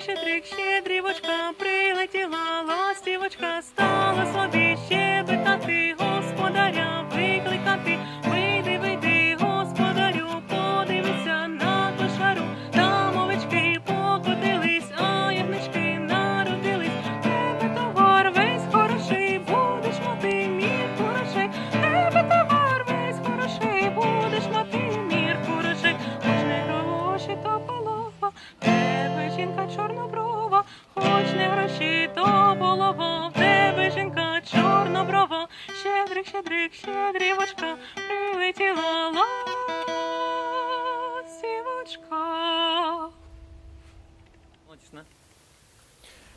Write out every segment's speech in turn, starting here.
Щедрик, щедрик, щедрівочка, прилетіла ластівочка, стала собі щебетати, господаря викликати. Вийди, вийди, господарю, подивися на кошару. Там овечки покотились, а ягнички народились. Тебе товар весь хороший, будеш мати мір хороший. Тебе товар весь хороший, будеш мати мір хороший. Хоч не гроші, то полова, жінка чорноброва, Щедрик, щедрик, щедрівочка, прилетіла ластівочка.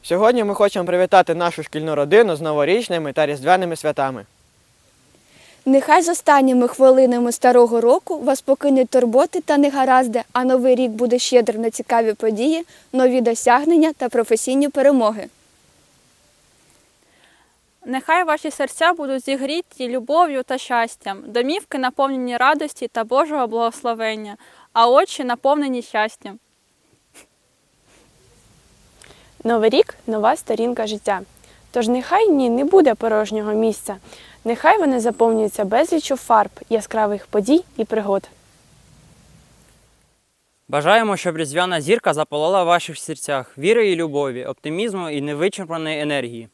Сьогодні ми хочемо привітати нашу шкільну родину з новорічними та різдвяними святами. Нехай з останніми хвилинами старого року вас покинуть турботи та негаразди, а новий рік буде щедрим на цікаві події, нові досягнення та професійні перемоги. Нехай ваші серця будуть зігріті любов'ю та щастям, домівки наповнені радості та Божого благословення, а очі наповнені щастям. Новий рік нова сторінка життя. Тож нехай ні не буде порожнього місця. Нехай вони заповнюються безліччю фарб, яскравих подій і пригод. Бажаємо, щоб різдвяна зірка запалала в ваших серцях віри і любові, оптимізму і невичерпаної енергії.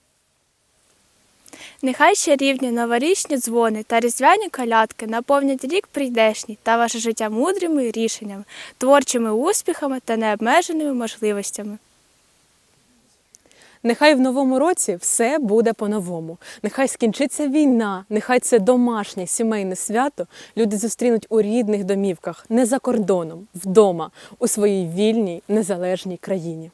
Нехай чарівні новорічні дзвони та різдвяні колядки наповнять рік прийдешній та ваше життя мудрими рішеннями, творчими успіхами та необмеженими можливостями. Нехай в новому році все буде по-новому. Нехай скінчиться війна, нехай це домашнє сімейне свято люди зустрінуть у рідних домівках, не за кордоном, вдома, у своїй вільній незалежній країні.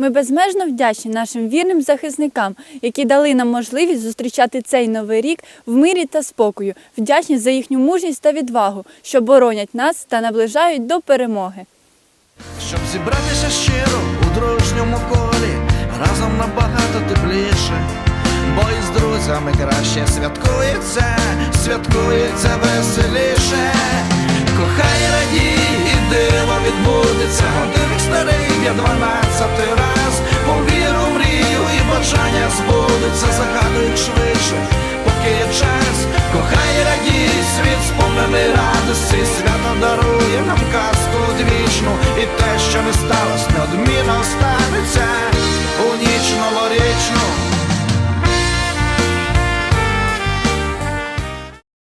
Ми безмежно вдячні нашим вірним захисникам, які дали нам можливість зустрічати цей новий рік в мирі та спокою. Вдячні за їхню мужність та відвагу, що боронять нас та наближають до перемоги. Щоб зібратися щиро у дружньому колі, разом набагато тепліше, бо із друзями краще святкується, святкується веселіше. Кохай радій,